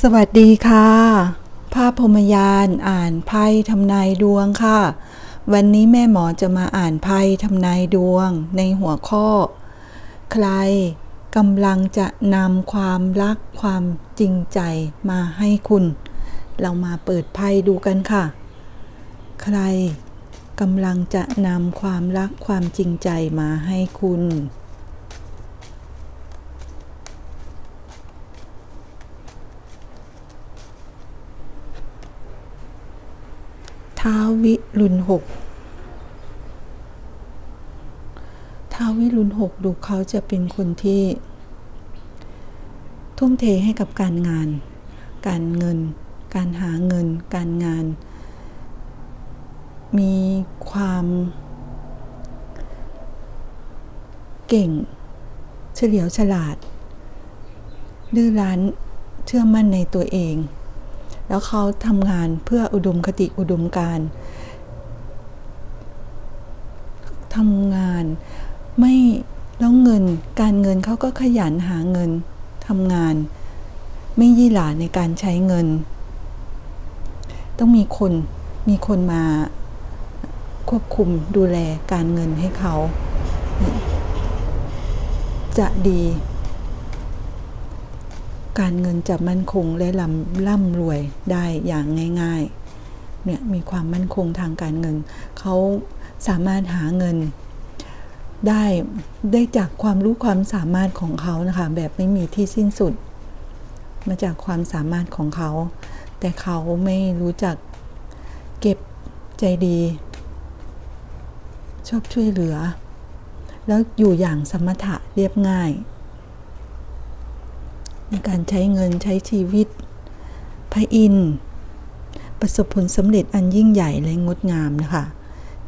สวัสดีค่ะ ภาพพรมยานอ่านไพ่ทำนายดวงค่ะ วันนี้แม่หมอจะมาอ่านไพ่ทำนายดวงในหัวข้อ ใครกำลังจะนำความรักความจริงใจมาให้คุณ เรามาเปิดไพ่ดูกันค่ะ ใครกำลังจะนำความรักความจริงใจมาให้คุณ ท้าววิรุณหกท้าววิรุณหกดูเขาจะเป็นคนที่ ทุ่มเทให้กับการงาน การเงิน การหาเงิน การงาน มีความเก่ง เฉลียวฉลาด ดื้อรั้น เชื่อมั่นในตัวเอง แล้วเขาทำงานเพื่ออุดมคติอุดมการทำงานไม่แล้วเงิน การเงินเขาก็ขยันหาเงินทำงาน ไม่ยี่หลาในการใช้เงิน ต้องมีคนมีคนมาควบคุมดูแลการเงินให้เขา จะดี การเงินจะมั่นคงและร่ำร่ำรวยได้อย่างง่ายๆ เนี่ยมีความมั่นคงทางการเงิน เขาสามารถหาเงินได้ได้จากความรู้ความสามารถของเขานะคะ แบบไม่มีที่สิ้นสุด มาจากความสามารถของเขา แต่เขาไม่รู้จักเก็บใจดี ชอบช่วยเหลือ แล้วอยู่อย่างสมถะเรียบง่าย ในการใช้เงินใช้ชีวิต พระอินทร์ประสบผลสำเร็จอันยิ่งใหญ่และงดงามนะคะ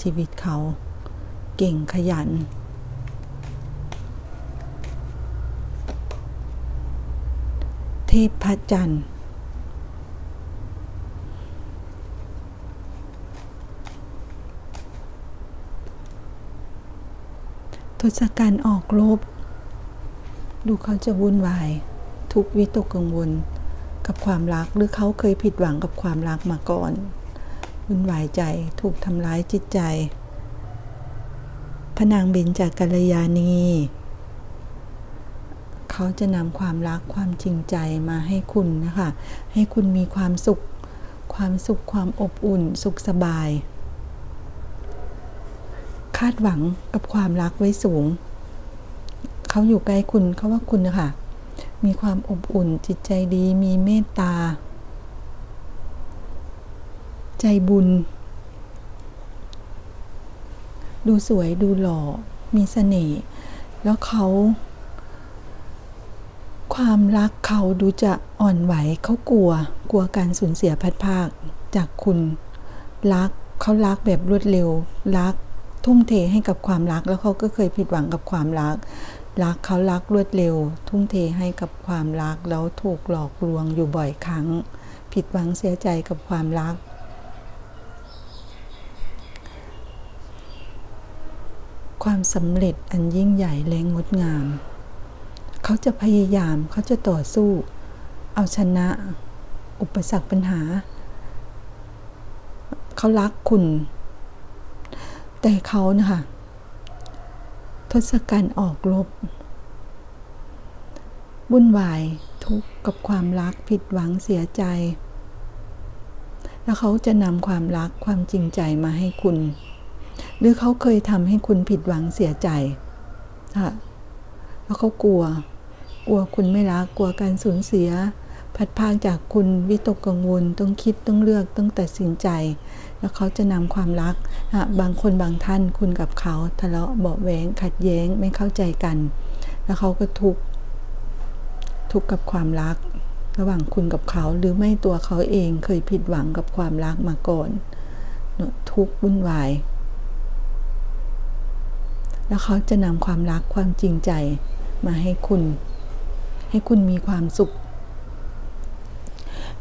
ชีวิตเขาเก่งขยัน เทพพระจันทร์ทศกัณฐ์ออกรบดูเขาจะวุ่นวาย ทุกวิตกกังวล กับความรักหรือเขาเคยผิดหวังกับความรักมาก่อนวุ่นวายใจถูกทำร้ายจิตใจพนางเบญจากกัลยาณี เขาจะนำความรักความจริงใจมาให้คุณนะคะ ให้คุณมีความสุข ความสุขความอบอุ่น สุขสบาย คาดหวังกับความรักไว้สูง เขาอยู่ใกล้คุณเขาว่าคุณนะคะ มีความอบอุ่นจิตใจดีมีเมตตา ใจบุญ ดูสวยดูหล่อ มีเสน่ห์แล้วเขา ความรักเขาดูจะอ่อนไหวเขากลัว กลัวการสูญเสียพัดภาคจากคุณรักเขารักแบบรวดเร็ว รักทุ่มเทให้กับความรักแล้วเขาก็เคยผิดหวังกับความรัก รักเขารักรวดเร็ว ทุ่มเทให้กับความรักแล้วถูกหลอกลวงอยู่บ่อยครั้ง ผิดหวังเสียใจกับความรัก ความสำเร็จอันยิ่งใหญ่และงดงาม เขาจะพยายามเขาจะต่อสู้ เอาชนะ อุปสรรคปัญหา เขารักคุณ แต่เขานะคะ ทศกัณฐ์ออกรบวุ่นวายทุกข์กับความรักผิดหวังเสียใจ แล้วเขาจะนำความรักความจริงใจมาให้คุณ หรือเขาเคยทำให้คุณผิดหวังเสียใจค่ะแล้วเขากลัว กลัวคุณไม่รัก กลัวการสูญเสีย พัดพากจากคุณวิตกกังวล ต้องคิดต้องเลือกต้องตัดสินใจ แล้วเขาจะนำความรัก บางคนบางท่านคุณกับเขาทะเลาะเบาแหวงขัดแย้งไม่เข้าใจกัน แล้วเขาก็ทุกข์ทุกข์กับความรัก ระหว่างคุณกับเขาหรือไม่ตัวเขาเองเคยผิดหวังกับความรักมาก่อน ทุกข์วุ่นวาย แล้วเขาจะนำความรักความจริงใจมาให้คุณ ให้คุณมีความสุข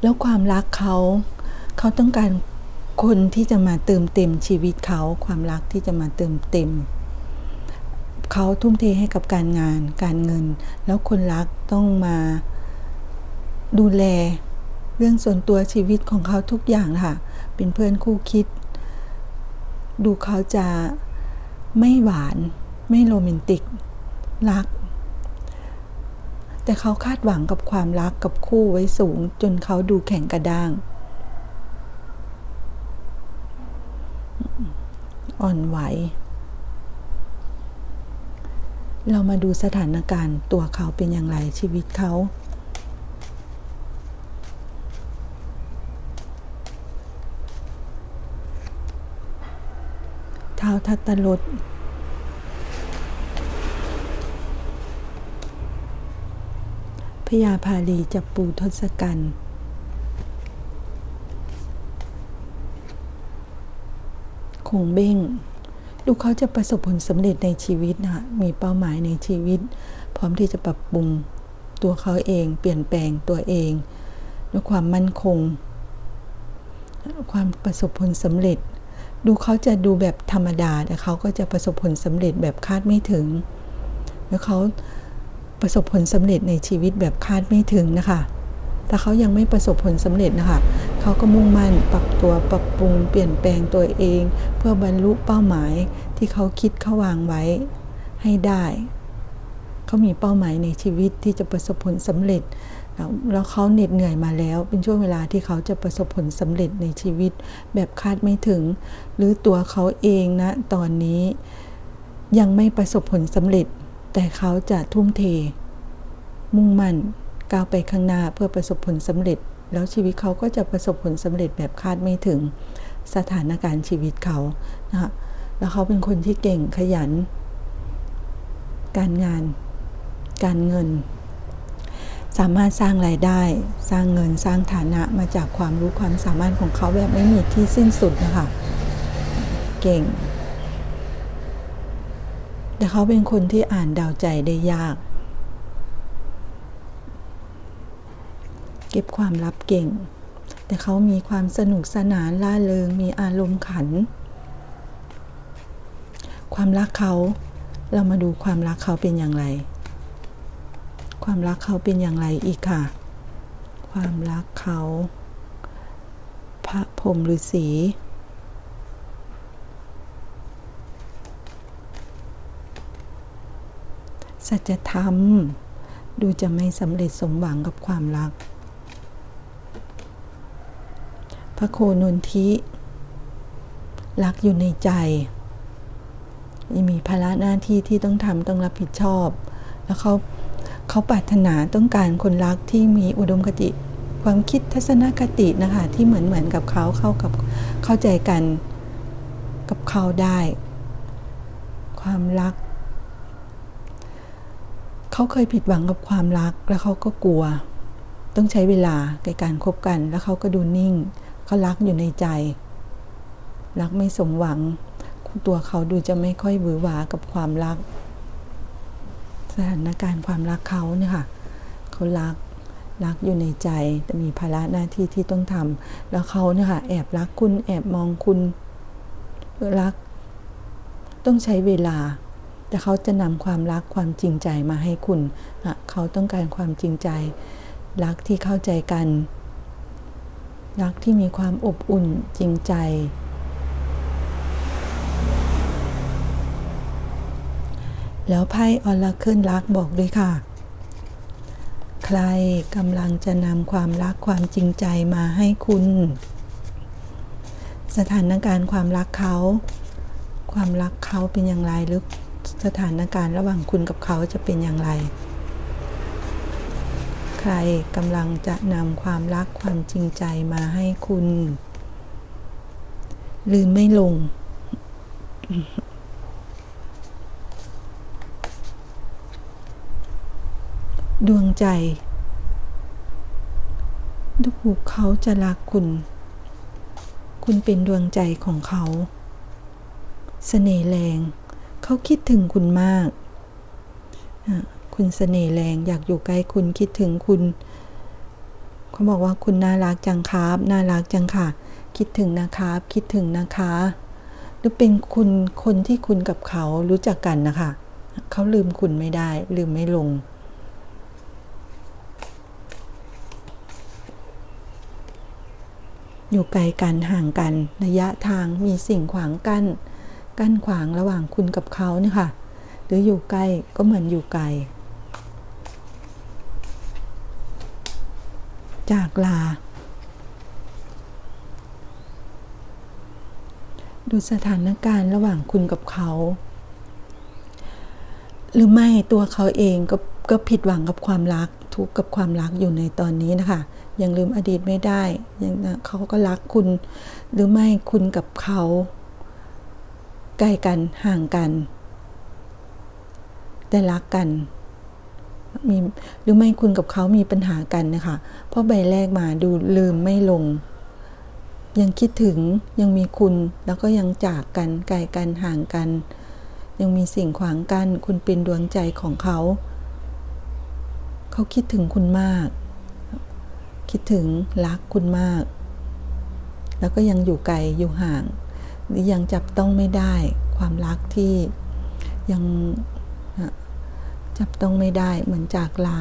แล้วความรักเขาเขาต้องการคนที่จะมาเติมเต็มชีวิตเขา ความรักที่จะมาเติมเต็ม เขาทุ่มเทให้กับการงานการเงิน แล้วคนรักต้องมาดูแลเรื่องส่วนตัวชีวิตของเขาทุกอย่างค่ะ เป็นเพื่อนคู่คิด ดูเขาจะไม่หวานไม่โรแมนติก รัก แต่เขาคาดหวังกับความรักกับคู่ไว้สูง จนเขาดูแข็งกระด้าง อ่อนไหว เรามาดูสถานการณ์ตัวเขาเป็นอย่างไรชีวิตเขาเท้าทัตตรถ พญาพาลีจับปูทศกัณฐ์คงเบ้ง ดูเขาจะประสบผลสำเร็จในชีวิตนะมีเป้าหมายในชีวิต พร้อมที่จะปรับปรุงตัวเขาเอง เปลี่ยนแปลงตัวเองด้วยความมั่นคง ความประสบผลสำเร็จ ดูเขาจะดูแบบธรรมดาแต่เขาก็จะประสบผลสำเร็จแบบคาดไม่ถึง แล้วเขา ประสบผลสำเร็จในชีวิตแบบคาดไม่ถึงนะคะแต่เขายังไม่ประสบผลสำเร็จนะคะ เขาก็มุ่งมั่นปรับตัวปรับปรุงเปลี่ยนแปลงตัวเอง เพื่อบรรลุเป้าหมายที่เขาคิดเขาวางไว้ให้ได้ เขามีเป้าหมายในชีวิตที่จะประสบผลสำเร็จ แล้วเขาเหน็ดเหนื่อยมาแล้ว เป็นช่วงเวลาที่เขาจะประสบผลสำเร็จในชีวิตแบบคาดไม่ถึง หรือตัวเขาเองนะตอนนี้ยังไม่ประสบผลสำเร็จ แต่เขาจะทุ่มเท มุ่งมั่นก้าวไปข้างหน้าเพื่อประสบผลสำเร็จ แล้วชีวิตเขาก็จะประสบผลสำเร็จแบบคาดไม่ถึงสถานการณ์ชีวิตเขานะแล้วเขาเป็นคนที่เก่งขยัน การงาน การเงิน สามารถสร้างรายได้ สร้างเงินสร้างฐานะมาจากความรู้ความสามารถของเขาแบบไม่มีที่สิ้นสุดนะคะ เก่ง แต่เขาเป็นคนที่อ่านดาวใจได้ยาก เก็บความลับเก่ง แต่เขามีความสนุกสนานล่าเริงมีอารมณ์ขัน ความรักเขาเรามาดูความรักเขาเป็นอย่างไร ความรักเขาเป็นอย่างไรอีกค่ะ ความรักเขา พระพรหมฤาษี สัจธรรม ดูจะไม่สำเร็จสมหวังกับความรัก พระโคนนทิ รักอยู่ในใจยังมีภาระหน้าที่ที่ต้องทำต้องรับผิดชอบ แล้วเขาเขาปรารถนาต้องการคนรักที่มีอุดมคติ ความคิดทัศนคตินะคะที่เหมือนเหมือนกับเขาเข้ากับเข้าใจกันกับเขาได้ ความรัก เขาเคยผิดหวังกับความรัก แล้วเขาก็กลัว ต้องใช้เวลาในการคบกัน แล้วเขาก็ดูนิ่ง เขารักอยู่ในใจ รักไม่สมหวัง ตัวเขาดูจะไม่ค่อยหวือหวากับความรัก สถานการณ์ความรักเขาเนี่ยค่ะ เขารักรักอยู่ในใจ แต่มีภาระหน้าที่ที่ต้องทำแล้วเขาเนี่ยค่ะแอบรักคุณแอบมองคุณรัก ต้องใช้เวลา แต่เขาจะนำความรักความจริงใจมาให้คุณเขาต้องการความจริงใจ รักที่เข้าใจกัน รักที่มีความอบอุ่นจริงใจ แล้วไพ่ออลาเคิลรักบอกด้วยค่ะ ใครกำลังจะนำความรักความจริงใจมาให้คุณ สถานการณ์ความรักเขา ความรักเขาเป็นอย่างไรหรือ สถานการณ์ระหว่างคุณกับเขาจะเป็นอย่างไร ใครกำลังจะนำความรักความจริงใจมาให้คุณ ลืมไม่ลง ดวงใจดูเขาจะรักคุณ คุณเป็นดวงใจของเขาเสน่ห์แรง เขาคิดถึงคุณมาก คุณเสน่ห์แรงอยากอยู่ใกล้คุณคิดถึงคุณ เขาบอกว่าคุณน่ารักจังครับน่ารักจังค่ะ คิดถึงนะครับ คิดถึงนะคะ หรือเป็นคุณคนที่คุณกับเขารู้จักกันนะคะเขาลืมคุณไม่ได้ ลืมไม่ลงอยู่ไกลกันห่างกันระยะทางมีสิ่งขวางกั้น กั้นขวางระหว่างคุณกับเขาเนี่ยค่ะ หรืออยู่ใกล้ก็เหมือนอยู่ไกล จากลา ดูสถานการณ์ระหว่างคุณกับเขา หรือไม่ตัวเขาเองก็ก็ผิดหวังกับความรักทุกข์กับความรักอยู่ในตอนนี้นะคะยังลืมอดีตไม่ได้ยังเขาก็รักคุณ หรือไม่คุณกับเขา ใกลกันห่างกัน แต่รักกันมีหรือไม่คุณกับเขามีปัญหากันนะคะ เพราะใบแรกมาดูลืมไม่ลง ยังคิดถึงยังมีคุณแล้วก็ยังจากกันไกลกันห่างกัน ยังมีสิ่งขวางกัน คุณเป็นดวงใจของเขา เขาคิดถึงคุณมาก คิดถึงรักคุณมาก แล้วก็ยังอยู่ไกลอยู่ห่าง ยังจับต้องไม่ได้ ความรักที่ยังจับต้องไม่ได้เหมือนจากลา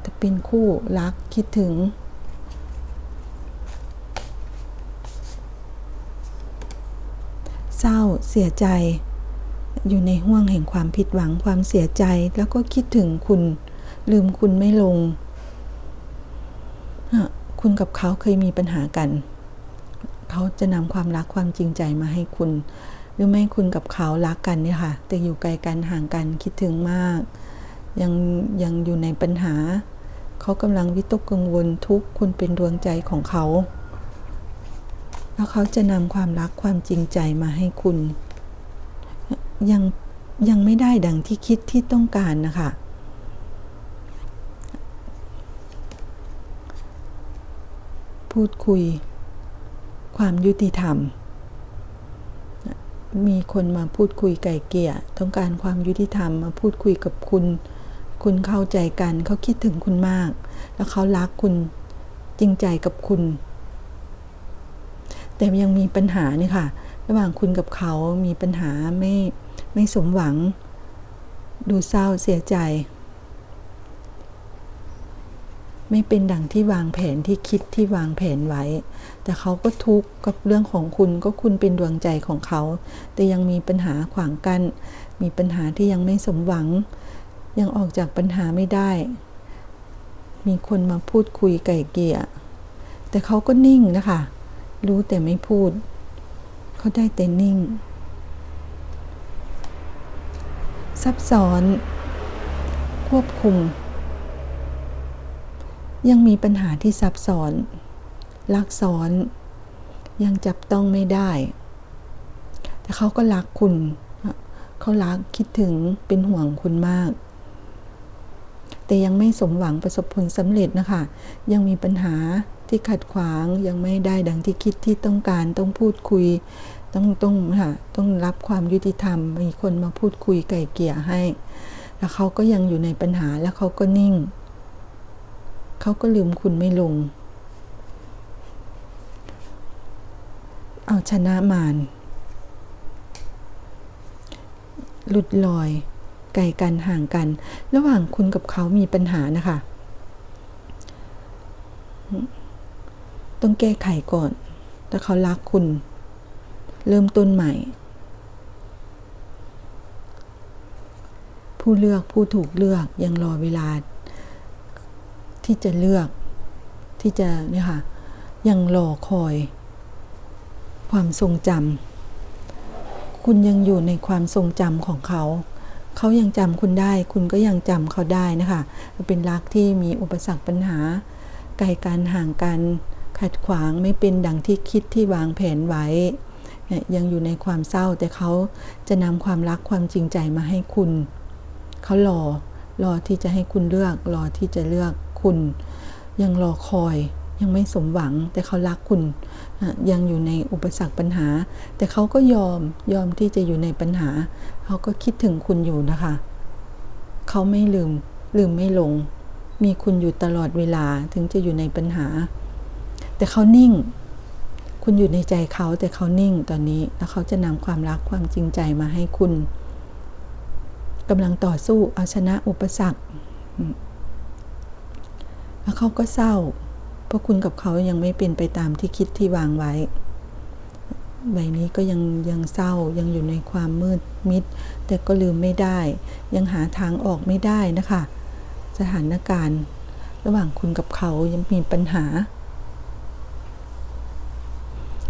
แต่เป็นคู่รักคิดถึง เศร้าเสียใจ อยู่ในห่วงแห่งความผิดหวังความเสียใจ แล้วก็คิดถึงคุณลืมคุณไม่ลง คุณกับเขาเคยมีปัญหากัน เขาจะนำความรักความจริงใจมาให้คุณ หรือไม่คุณกับเขารักกันเนี่ยค่ะ แต่อยู่ไกลกันห่างกันคิดถึงมาก ยังยังอยู่ในปัญหา เขากำลังวิตกกังวลทุกคุณเป็นดวงใจของเขา แล้วเขาจะนำความรักความจริงใจมาให้คุณ ยังยังไม่ได้ดังที่คิดที่ต้องการนะคะพูดคุย ความยุติธรรม มีคนมาพูดคุยไก่เกี่ยต้องการความยุติธรรมมาพูดคุยกับคุณ คุณเข้าใจกันเขาคิดถึงคุณมาก แล้วเขารักคุณจริงใจกับคุณ แต่ยังมีปัญหานี่ค่ะ ระหว่างคุณกับเขามีปัญหาไม่ไม่สมหวัง ดูเศร้าเสียใจ ไม่เป็นดังที่วางแผนที่คิดที่วางแผนไว้ แต่เขาก็ทุกข์กับเรื่องของคุณก็คุณเป็นดวงใจของเขา แต่ยังมีปัญหาขวางกัน้นมีปัญหาที่ยังไม่สมหวัง ยังออกจากปัญหาไม่ได้ มีคนมาพูดคุยไก่เกี่ยแต่เขาก็นิ่งนะคะ รู้แต่ไม่พูด เขาได้แต่นิ่ง ซับซ้อน ควบคุม ยังมีปัญหาที่ซับซ้อน ลักซ้อน ยังจับต้องไม่ได้ แต่เขาก็รักคุณ เขารักคิดถึงเป็นห่วงคุณมาก แต่ยังไม่สมหวังประสบผลสำเร็จนะคะ ยังมีปัญหาที่ขัดขวางยังไม่ได้ดังที่คิดที่ต้องการต้องพูดคุยต้องต้องค่ะต้องรับความยุติธรรม มีคนมาพูดคุยไก่เกี่ยให้ แล้วเขาก็ยังอยู่ในปัญหาแล้วเขาก็นิ่ง เขาก็ลืมคุณไม่ลง เอาชนะมารหลุดลอย ไกลกันห่างกัน ระหว่างคุณกับเขามีปัญหานะคะ ต้องแก้ไขก่อน ถ้าเขารักคุณ เริ่มต้นใหม่ ผู้เลือกผู้ถูกเลือกยังรอเวลา ที่จะเลือกที่จะเนี่ยค่ะยังรอคอย ความทรงจำคุณยังอยู่ในความทรงจำของเขา เขายังจำคุณได้ คุณก็ยังจำเขาได้นะคะ เป็นรักที่มีอุปสรรคปัญหา ไกลกันห่างกันขัดขวางไม่เป็นดังที่คิดที่วางแผนไว้ ยังอยู่ในความเศร้าแต่เขาจะนำความรักความจริงใจมาให้คุณ เขารอรอที่จะให้คุณเลือกรอที่จะเลือก คุณ ยังรอคอย ยังไม่สมหวัง แต่เขารักคุณ ยังอยู่ในอุปสรรคปัญหา แต่เขาก็ยอมยอมที่จะอยู่ในปัญหา เขาก็คิดถึงคุณอยู่นะคะ เขาไม่ลืมลืมไม่ลง มีคุณอยู่ตลอดเวลาถึงจะอยู่ในปัญหา แต่เขานิ่ง คุณอยู่ในใจเขาแต่เขานิ่งตอนนี้แล้วเขาจะนำความรักความจริงใจมาให้คุณกำลังต่อสู้เอาชนะอุปสรรค แล้วเขาก็เศร้า เพราะคุณกับเขายังไม่เป็นไปตามที่คิดที่วางไว้ ใบนี้ก็ยังยังเศร้ายังอยู่ในความมืดมิด แต่ก็ลืมไม่ได้ ยังหาทางออกไม่ได้นะคะ สถานการณ์ ระหว่างคุณกับเขายังมีปัญหา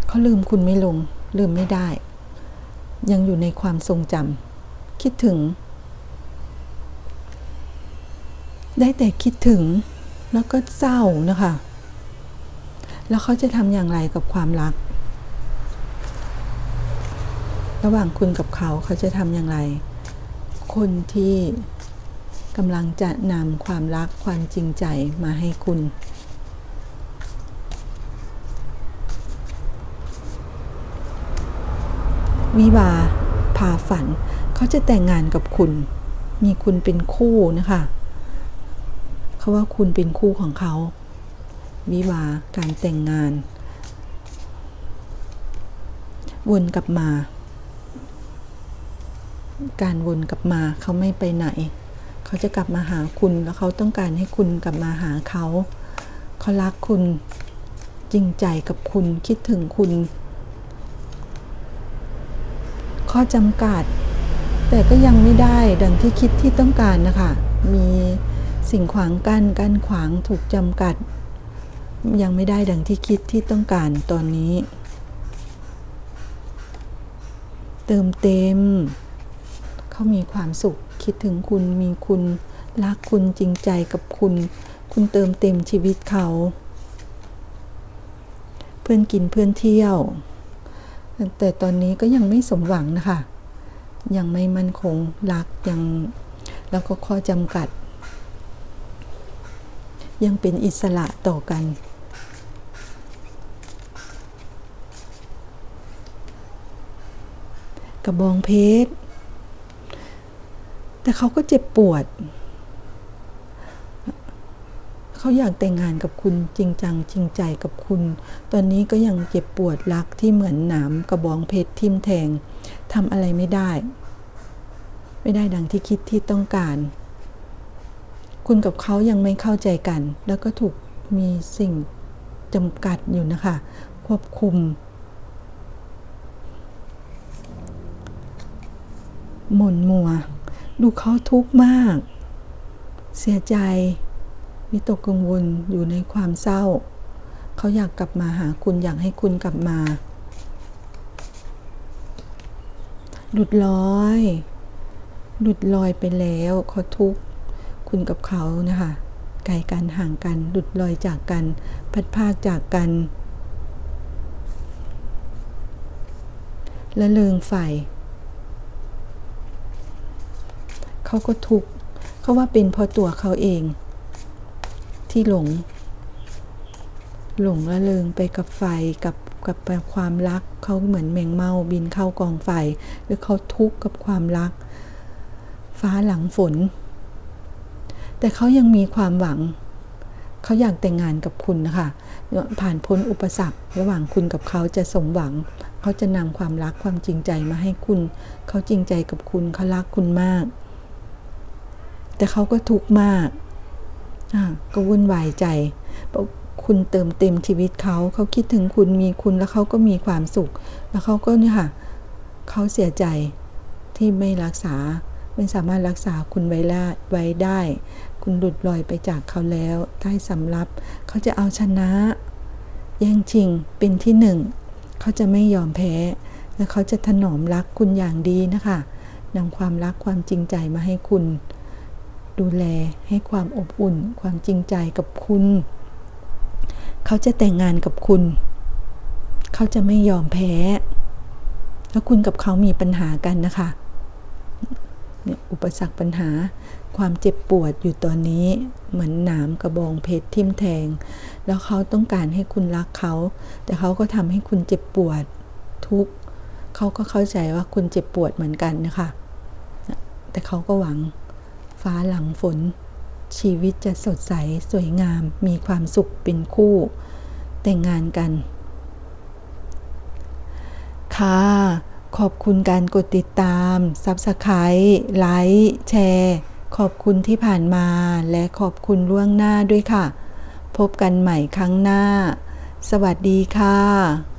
เขาลืมคุณไม่ลง ลืมไม่ได้ ยังอยู่ในความทรงจำคิดถึง ได้แต่คิดถึง แล้วก็เศร้านะคะ แล้วเขาจะทำอย่างไรกับความรัก ระหว่างคุณกับเขาเขาจะทำอย่างไร คนที่กำลังจะนำความรักความจริงใจมาให้คุณวิวาพาฝัน เขาจะแต่งงานกับคุณ มีคุณเป็นคู่นะคะ เขาว่าคุณเป็นคู่ของเขา วิวาการแต่งงาน วนกลับมา การวนกลับมาเขาไม่ไปไหน เขาจะกลับมาหาคุณแล้วเขาต้องการให้คุณกลับมาหาเขาเขารักคุณจริงใจกับคุณคิดถึงคุณ ข้อจำกัด แต่ก็ยังไม่ได้ดังที่คิดที่ต้องการนะคะ มี สิ่งขวางกัน้นกั้นขวางถูกจำกัด ยังไม่ได้ดังที่คิดที่ต้องการตอนนี้ เติมเต็ม เขามีความสุขคิดถึงคุณมีคุณรักคุณจริงใจกับคุณ คุณเติมเต็มชีวิตเขา เพื่อนกินเพื่อนเที่ยว แต่ตอนนี้ก็ยังไม่สมหวังนะคะ ยังไม่มั่นคงรักยังแล้วก็ข้อจำกัด ยังเป็นอิสระต่อกัน กระบองเพชร แต่เขาก็เจ็บปวด เขาอยากแต่งงานกับคุณจริงจังจริงใจกับคุณ ตอนนี้ก็ยังเจ็บปวดรักที่เหมือนหนามกระบองเพชรทิ่มแทงทำอะไรไม่ได้ ไม่ได้ดังที่คิดที่ต้องการ คุณกับเขายังไม่เข้าใจกัน แล้วก็ถูกมีสิ่งจำกัดอยู่นะคะ ควบคุม หม่นมัว ดูเขาทุกข์มาก เสียใจวิตกกังวลอยู่ในความเศร้า เขาอยากกลับมาหาคุณอยากให้คุณกลับมา หลุดลอย หลุดลอยไปแล้วเขาทุกข์ คุณกับเขานะคะไกลกันห่างกันหลุดลอยจากกัน พัดพากจากกันและเลิงไฟเขาก็ทุกข์เขาว่าเป็นเพราะตัวเขาเอง ที่หลง หลงละเริงไปกับไฟกับกับความรักเขาเหมือนแมงเมาบินเข้ากองไฟหรือเขาทุกข์กับความรัก ฟ้าหลังฝน แต่เขายังมีความหวัง เขาอยากแต่งงานกับคุณนะคะผ่านพ้นอุปสรรค ระหว่างคุณกับเขาจะสมหวัง เขาจะนำความรักความจริงใจมาให้คุณ เขาจริงใจกับคุณเขารักคุณมาก แต่เขาก็ทุกข์มากก็วุ่นวายใจเพราะคุณเติมเต็มชีวิตเขา เขาคิดถึงคุณมีคุณแล้วเขาก็มีความสุข แล้วเขาก็เนี่ยค่ะ เขาเสียใจที่ไม่รักษา ไม่สามารถรักษาคุณไว้ไว้ได้ คุณหลุดลอยไปจากเขาแล้วใต้สำรับ เขาจะเอาชนะ แย่งชิงเป็นที่หนึ่ง เขาจะไม่ยอมแพ้ และเขาจะถนอมรักคุณอย่างดีนะคะนำความรักความจริงใจมาให้คุณ ดูแลให้ความอบอุ่น ความจริงใจกับคุณ เขาจะแต่งงานกับคุณ เขาจะไม่ยอมแพ้ แล้วคุณกับเขามีปัญหากันนะคะเนี่ยอุปสรรคปัญหา ความเจ็บปวดอยู่ตอนนี้เหมือนหนามกระบองเพชรทิ่มแทง แล้วเขาต้องการให้คุณรักเขา แต่เขาก็ทำให้คุณเจ็บปวดทุกข์เขาก็เข้าใจว่าคุณเจ็บปวดเหมือนกันนะคะ แต่เขาก็หวังฟ้าหลังฝน ชีวิตจะสดใสสวยงาม มีความสุขเป็นคู่ แต่งงานกัน ค่ะ ขอบคุณการกดติดตาม Subscribe ไลค์แชร์ ขอบคุณที่ผ่านมาและขอบคุณล่วงหน้าด้วยค่ะ พบกันใหม่ครั้งหน้า สวัสดีค่ะ